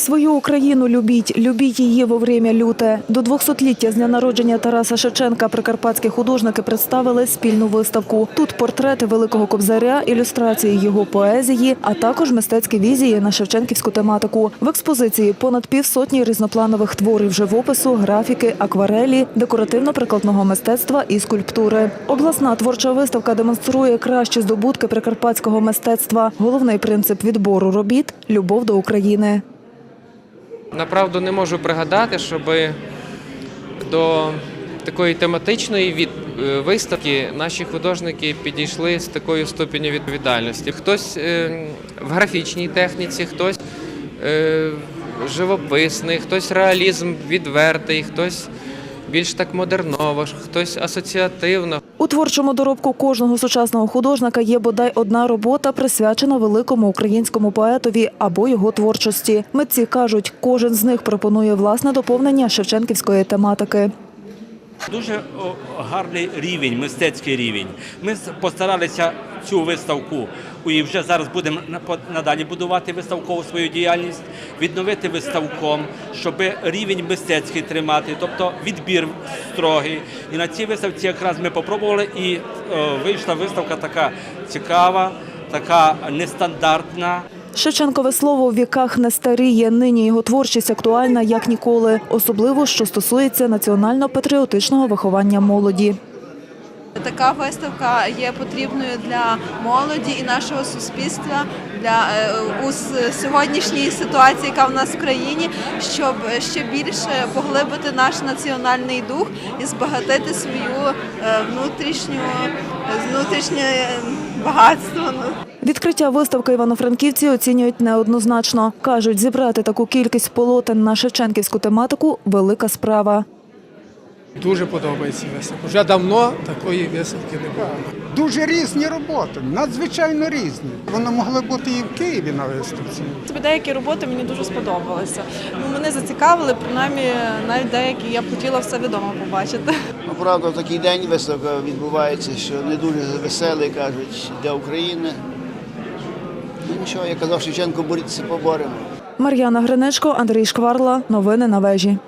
Свою Україну любіть, любіть її во время люте. До 200-ліття з дня народження Тараса Шевченка прикарпатські художники представили спільну виставку. Тут портрети великого кобзаря, ілюстрації його поезії, а також мистецькі візії на шевченківську тематику. В експозиції понад півсотні різнопланових творів живопису, графіки, акварелі, декоративно-прикладного мистецтва і скульптури. Обласна творча виставка демонструє кращі здобутки прикарпатського мистецтва. Головний принцип відбору робіт любов до України. Направду не можу пригадати, щоб до такої тематичної від е, виставки наші художники підійшли з такою ступеню відповідальності. Хтось е, в графічній техніці, хтось е, живописний, хтось реалізм відвертий, хтось більш так модерново, хтось асоціативно. У творчому доробку кожного сучасного художника є бодай одна робота, присвячена великому українському поетові або його творчості. Митці кажуть, кожен з них пропонує власне доповнення шевченківської тематики. Дуже гарний рівень, мистецький рівень. Ми постаралися цю виставку і вже зараз будемо надалі будувати виставкову свою діяльність, відновити виставком, щоб рівень мистецький тримати, тобто відбір строгий. І на цій виставці якраз ми попробували і вийшла виставка така цікава, така нестандартна. Шевченкове слово в віках не старіє. Нині його творчість актуальна як ніколи, особливо що стосується національно-патріотичного виховання молоді. Така виставка є потрібною для молоді і нашого суспільства для е, у сьогоднішній ситуації, яка в нас в країні, щоб ще більше поглибити наш національний дух і збагатити свою е, внутрішню внутрішнє е, багатство. Відкриття виставки івано-франківці оцінюють неоднозначно. Кажуть, зібрати таку кількість полотен на шевченківську тематику – велика справа. Дуже подобається виставка. Вже давно такої виставки не було. Дуже різні роботи, надзвичайно різні. Вони могли бути і в Києві на виставці. Тобі деякі роботи мені дуже сподобалися. Ну, мене зацікавили, принаймні навіть деякі я б хотіла все відомо побачити. Ну, правда, в такий день виставка відбувається, що не дуже веселий, кажуть, для України. Ну нічого, я казав Шевченко, боріться, поборемо. Мар'яна Гринечко, Андрій Шкварла. Новини на вежі.